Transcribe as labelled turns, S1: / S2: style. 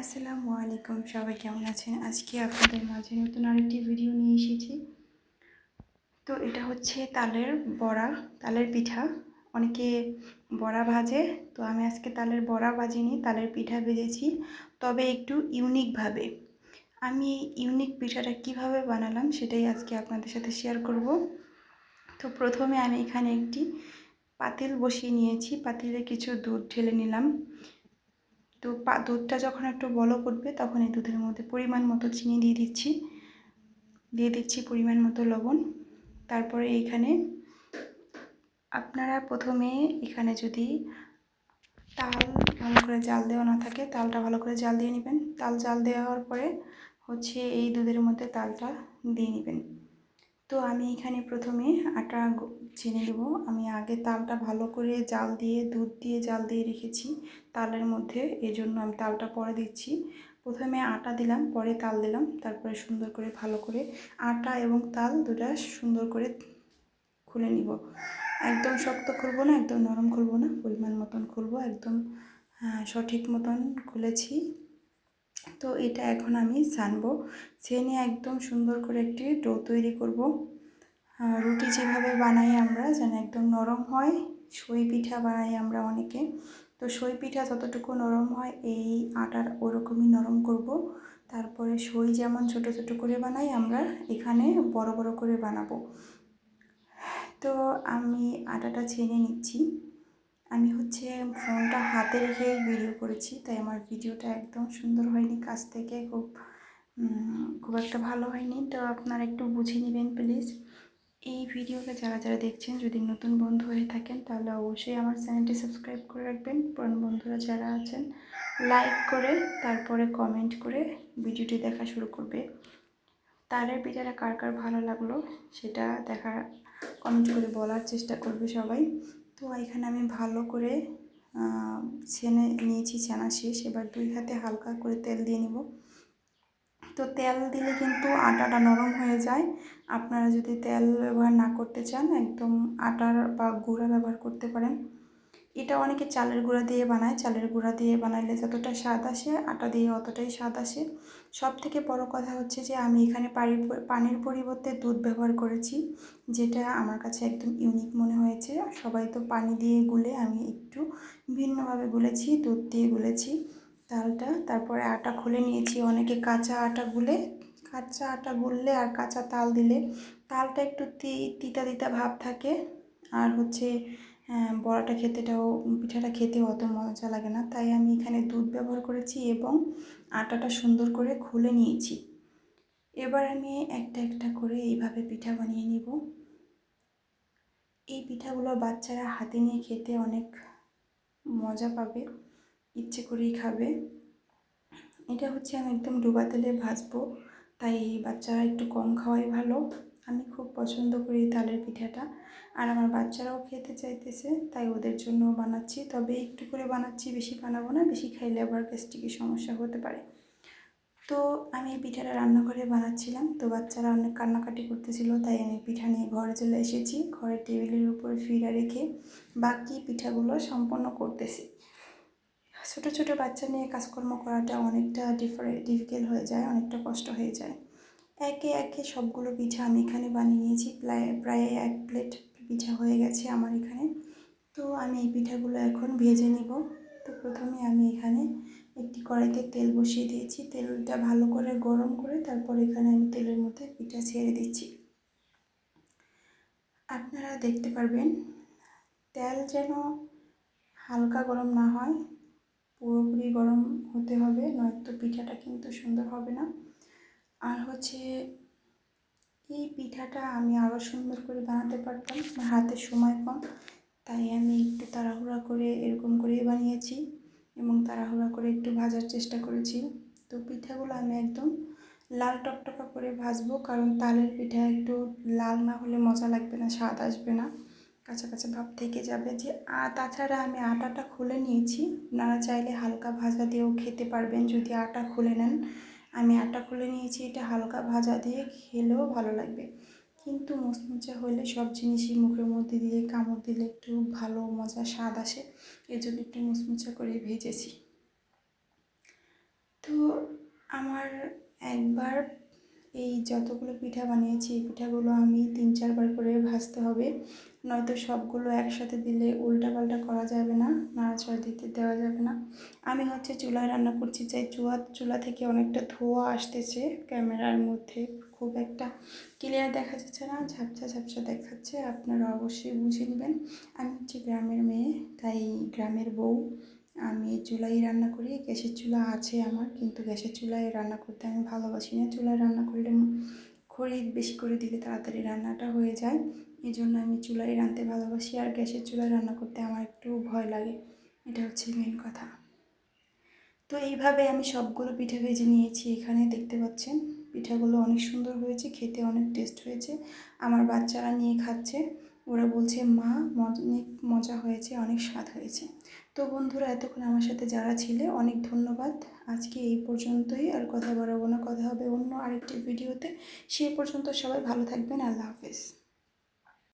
S1: আসসালামু আলাইকুম, সবাই কেমন আছেন? আজকে আপনাদের মাঝে নতুন আরেকটি ভিডিও নিয়ে এসেছি। তো এটা হচ্ছে তালের বড়া, তালের পিঠা। অনেকে বড়া ভাজে, তো আমি আজকে তালের বড়া ভাজিনি, তালের পিঠা ভেজেছি। তবে একটু ইউনিকভাবে আমি ইউনিক পিঠাটা কীভাবে বানালাম সেটাই আজকে আপনাদের সাথে শেয়ার করব। তো প্রথমে আমি এখানে একটি পাতিল বসিয়ে নিয়েছি। পাতিলে কিছু দুধ ঢেলে নিলাম। তো দুধটা যখন একটু বলো উঠবে, তখন এই দুধের মধ্যে পরিমাণ মতো চিনি দিয়ে দিচ্ছি। দিয়ে দিচ্ছি পরিমাণ মতো লবণ। তারপরে এইখানে আপনারা প্রথমে এখানে যদি তাল ভালো করে জাল দেওয়া না থাকে, তালটা ভালো করে জাল দিয়ে নেবেন। তাল জাল দেওয়ার পরে হচ্ছে এই দুধের মধ্যে তালটা দিয়ে নেবেন। তো আমি এখানে প্রথমে আটা চিনি দেবো আমি আগে তালটা ভালো করে জাল দিয়ে, দুধ দিয়ে জাল দিয়ে রেখেছি তালের মধ্যে। এই জন্য আমি তালটা পরে দিচ্ছি। প্রথমে আটা দিলাম, পরে তাল দিলাম, তারপরে সুন্দর করে ভালো করে আটা এবং তাল দুটা সুন্দর করে খুলে নিব। একদম শক্ত খুলবো না, একদম নরম খুলবো না, পরিমাণ মতন খুলবো, একদম সঠিক মতন খুলেছি। তো এটা এখন আমি ছানবো। ছেনে একদম সুন্দর করে একটি ডো তৈরি করব। রুটি যেভাবে বানাই আমরা যেন একদম নরম হয়, সই পিঠা বানাই আমরা অনেকে। তো সই পিঠা যতটুকু নরম হয়, এই আটার ওরকমই নরম করব। তারপরে সই যেমন ছোট ছোট করে বানাই আমরা, এখানে বড় বড় করে বানাবো। তো আমি আটাটা ছেনে নিচ্ছি। আমি হচ্ছে ফোনটা হাতে রেখে ভিডিও করেছি, তাই আমার ভিডিওটা একদম সুন্দর হয়নি কাছ থেকে, খুব খুব একটা ভালো হয়নি। তো আপনারা একটু বুঝে নেবেন প্লিজ এই ভিডিওটা যারা যারা দেখছেন, যদি নতুন বন্ধু হয়ে থাকেন, তাহলে অবশ্যই আমার চ্যানেলটি সাবস্ক্রাইব করে রাখবেন। পুরান বন্ধুরা যারা আছেন লাইক করে, তারপরে কমেন্ট করে ভিডিওটি দেখা শুরু করবে। তারের পিঠাটা কার কার ভালো লাগল, সেটা দেখা কমেন্ট করে বলার চেষ্টা করবে সবাই। তো এখানে আমি ভালো করে ছেনে নিয়েছি, ছানা শেষ। এবার দুই হাতে হালকা করে তেল দিয়ে নিব। তো তেল দিলে কিন্তু আটাটা নরম হয়ে যায়। আপনারা যদি তেল ব্যবহার না করতে চান, একদম আটার বা গুঁড়া ব্যবহার করতে পারেন। এটা অনেকে চালের গুঁড়া দিয়ে বানায়। চালের গুঁড়া দিয়ে বানাইলে যতটা স্বাদ আসে, আটা দিয়ে অতটাই স্বাদ আসে। সব থেকে বড় কথা হচ্ছে যে, আমি এখানে পানির পরিবর্তে দুধ ব্যবহার করেছি, যেটা আমার কাছে একদম ইউনিক মনে হয়েছে। সবাই তো পানি দিয়ে গুলে আমি একটু ভিন্নভাবে গুলেছি, দুধ দিয়ে গুলেছি তালটা তারপরে আটা খুলে নিয়েছি। অনেকে কাঁচা আটা গুলে, কাঁচা আটা গুললে আর কাঁচা তাল দিলে তালটা একটু তিতা তিতা ভাব থাকে। আর হচ্ছে বড়াটা খেতেটাও, পিঠাটা খেতে অত মজা লাগে না। তাই আমি এখানে দুধ ব্যবহার করেছি এবং আটাটা সুন্দর করে খুলে নিয়েছি। এবার আমি একটা একটা করে এইভাবে পিঠা বানিয়ে নিব। এই পিঠাগুলো বাচ্চারা হাতে নিয়ে খেতে অনেক মজা পাবে, ইচ্ছে করেই খাবে। এটা হচ্ছে আমি একদম ডুবা তেলে ভাজবো, তাই বাচ্চারা একটু কম খাওয়াই ভালো। আমি খুব পছন্দ করি তালের পিঠাটা। আর আমার বাচ্চারাও খেতে চাইতেছে, তাই ওদের জন্য বানাচ্ছি। তবে একটু করে বানাচ্ছি, বেশি বানাবো না, বেশি খাইলে আবার গ্যাস্ট্রিকের সমস্যা হতে পারে। তো আমি পিঠাটা রান্নাঘরে বানাচ্ছিলাম। তো বাচ্চারা অনেক কান্নাকাটি করতেছিল, তাই আমি পিঠা নিয়ে ঘরে চলে এসেছি। ঘরের টেবিলের উপরে ফিরা রেখে বাকি পিঠাগুলো সম্পন্ন করতেছি। ছোটো ছোটো বাচ্চা নিয়ে কাজকর্ম করাটা অনেকটা ডিফারে ডিফিকাল্ট হয়ে যায়, অনেকটা কষ্ট হয়ে যায়। একে একে সবগুলো পিঠা আমি এখানে বানিয়ে নিয়েছি। প্রায় প্রায় এক প্লেট পিঠা হয়ে গেছে আমার এখানে। তো আমি এই পিঠাগুলো এখন ভেজে নিব। তো প্রথমে আমি এখানে একটি কড়াইতে তেল বসিয়ে দিয়েছি। তেলটা ভালো করে গরম করে তারপর এখানে আমি তেলের মধ্যে পিঠা ছেড়ে দিচ্ছি। আপনারা দেখতে পারবেন, তেল যেন হালকা গরম না হয়, পুরোপুরি গরম হতে হবে, নয়তো পিঠাটা কিন্তু সুন্দর হবে না। আর হচ্ছে এই পিঠাটা আমি আরও সুন্দর করে বানাতে পারতাম। আমার হাতে সময় কম, তাই আমি একটু তাড়াহুড়া করে এরকম করেই বানিয়েছি এবং তাড়াহুড়া করে একটু ভাজার চেষ্টা করেছি। তো পিঠাগুলো আমি একদম লাল টকটকা করে ভাজবো, কারণ তালের পিঠা একটু লাল না হলে মজা লাগবে না, স্বাদ আসবে না। কাঁচা ভাব থেকে যাবে যে তাছাড়া আমি আটাটা খুলে নিয়েছি। আপনারা চাইলে হালকা ভাজা দিয়েও খেতে পারবেন যদি আটা খুলে নেন। আমি আটা খুলে নিয়েছি, এটা হালকা ভাজা দিয়ে খেলেও ভালো লাগবে। কিন্তু মুচমুচে হলে সব জিনিসই মুখের মধ্যে দিয়ে কামড় দিলে একটু ভালো মজা স্বাদ আসে। এই জন্য একটু মুচমুচে করে ভেজেছি। তো আমার একবার এই যতগুলো পিঠা বানিয়েছি, এই পিঠাগুলো আমি তিন চারবার করে ভাজতে হবে। নয়তো সবগুলো একসাথে দিলে উল্টাপাল্টা করা যাবে না, নাড়াচাড়া দিতে দেওয়া যাবে না। আমি হচ্ছে চুলায় রান্না করছি চাই চুয়া, চুলা থেকে অনেকটা ধোঁয়া আসতেছে ক্যামেরার মধ্যে। খুব একটা ক্লিয়ার দেখা যাচ্ছে না, ঝাপসা ঝাপসা দেখাচ্ছে, আপনারা অবশ্যই বুঝে নেবেন। আমি হচ্ছে গ্রামের মেয়ে, তাই গ্রামের বউ আমি চুলাই রান্না করি, গ্যাসের চুলা আছে আমার, কিন্তু গ্যাসের চুলায় রান্না করতে আমি ভালোবাসি না। চুলায় রান্না করলে খড়ি বেশি করে দিলে তাড়াতাড়ি রান্নাটা হয়ে যায়। এই জন্য আমি চুলায় রাঁধতে ভালোবাসি আর গ্যাসের চুলায় রান্না করতে আমার একটু ভয় লাগে। এটা হচ্ছে মেন কথা। তো এইভাবে আমি সবগুলো পিঠে ভেজে নিয়েছি এখানে, দেখতে পাচ্ছেন? পিঠাগুলো অনেক সুন্দর হয়েছে, খেতে অনেক টেস্ট হয়েছে। আমার বাচ্চারা নিয়ে খাচ্ছে। ওরা বলছে, মা অনেক মজা হয়েছে, অনেক স্বাদ হয়েছে। তো বন্ধুরা, এতক্ষণ আমার সাথে যারা ছিলে, অনেক ধন্যবাদ। আজকে এই পর্যন্তই, আর কথা বাড়াবো না, কথা হবে অন্য আরেকটি ভিডিওতে। সে পর্যন্ত সবাই ভালো থাকবেন, আল্লাহ হাফেজ।